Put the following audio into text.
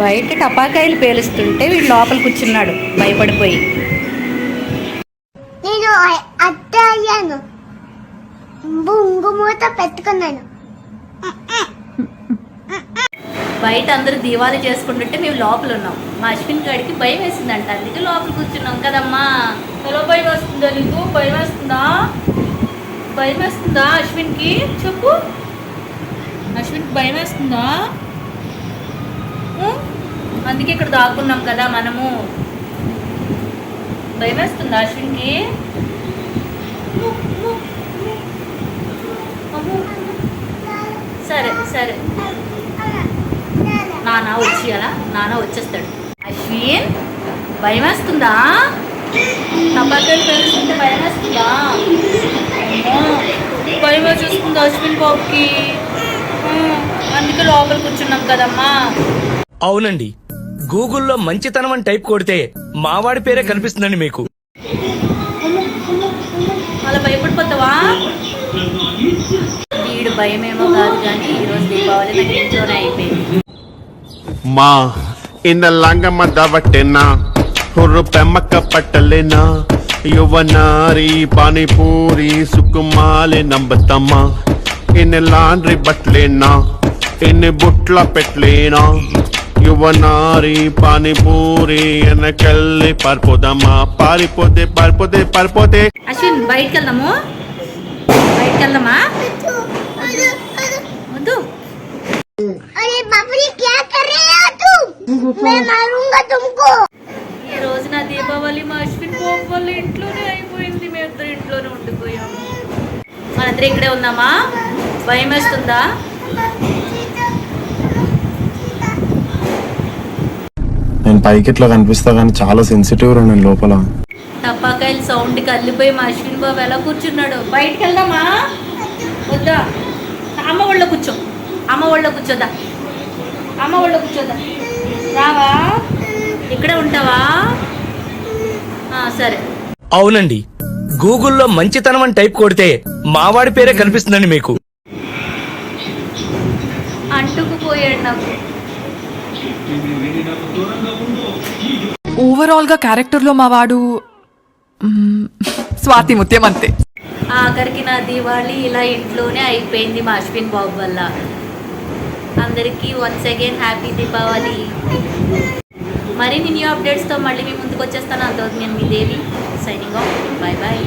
బయట టపాకాయలు పేలుస్తుంటే వీడు లోపల కూర్చున్నాడు. భయపడిపోయి. నేను అత్త అయ్యాను బొంగు మూత పెట్టుకున్నాను. బయట అందరూ దీవాలు చేసుకుంటుంటే మేము లోపల ఉన్నాం. మా అశ్విన్ గాడికి భయం వేసిందంట. అందుకే లోపల కూర్చున్నాం కదమ్మా. ఎలా భయం వేస్తుందా నీకు? భయం వేస్తుందా? భయం వేస్తుందా అశ్విన్కి? చెప్పు. అశ్విన్కి భయం వేస్తుందా? అందుకే ఇక్కడ దాక్కున్నాం కదా మనము. భయం వేస్తుందా అశ్విన్కి? సరే సరే. సరే నాన్న అలా నాన్న వచ్చేస్తాడు. అశ్విన్ భయం వేస్తుందా టపాకాయలు పేలుస్తుంటే భయం వేస్తుందా అమ్మో, భయం వేసేస్తుంది అశ్విన్ బాబుకి. అందుకే లోపల కూర్చున్నాం కదమ్మా. అవునండి. గూగుల్లో మంచితనం అని టైప్ కొడితే మావాడి పేరే కనిపిస్తుందండి మీకు. అలా భయపడిపోతావా? వీడు భయం ఏమో కాదు కానీ ఈరోజు దీపావళి నాకు ఇంట్లోనే అయిపోయింది. మా ఇంద లంగమ్మ దవట్టెనా హుర్రు పెమ్మక్క పట్టలేనా? యువనారి పానీపూరి సుకుమాలి నంబతమ్మ ఇన్ని లాండ్రీ బట్టలేనా? ఇన్ని బుట్ల పెట్టలేనా? యువనారి పానీపూరి వెనకెళ్ళి పారిపోదామా పారిపోతే పారిపోతే పారిపోతే. అశ్విన్ బయటకు వెళ్దాము బయటకు వెళ్దామా ఈ రోజు నా దీపావళి మా అశ్విన్ బాబు ఇంట్లోనే అయిపోయింది. మేమిద్దరు ఇంట్లోనే ఉండిపోయాము. మనందరూ ఇక్కడే ఉన్నామా? భయం వేస్తుందా పైకి ఇట్లా కనిపిస్తా కానీ చాలా సెన్సిటివ్ రా నేను లోపల. టపాకాయలు సౌండ్ కలిపోయి మా అశ్విన్ బాబు ఎలా కూర్చున్నాడు? బయటికి వెళ్దామా? వద్దా? అమ్మ ఒళ్ళో కూర్చో. అమ్మ ఒళ్ళో కూర్చోదా? అమ్మ ఒళ్ళో కూర్చోదా? రావా? ఇక్కడే ఉంటావా? ఆ, సరే. అవునండి. గూగుల్లో మంచితనం అని టైప్ కొడితే మావాడి పేరే కనిపిస్తుందండి మీకు. అంటుకుపోయాడు నాకు. ఓవరాల్గా క్యారెక్టర్లో మా వాడు స్వాతి ముత్యం అంతే ఆఖరికి నా దీవాళి ఇలా ఇంట్లోనే అయిపోయింది మా అశ్విన్ బాబు వల్ల. అందరికీ వన్స్ అగైన్ హ్యాపీ దీపావళి. మరిన్ని న్యూ అప్డేట్స్తో మళ్ళీ మీ ముందుకు వచ్చేస్తాను. అంతవరకు నేను మీ Devi signing off bye bye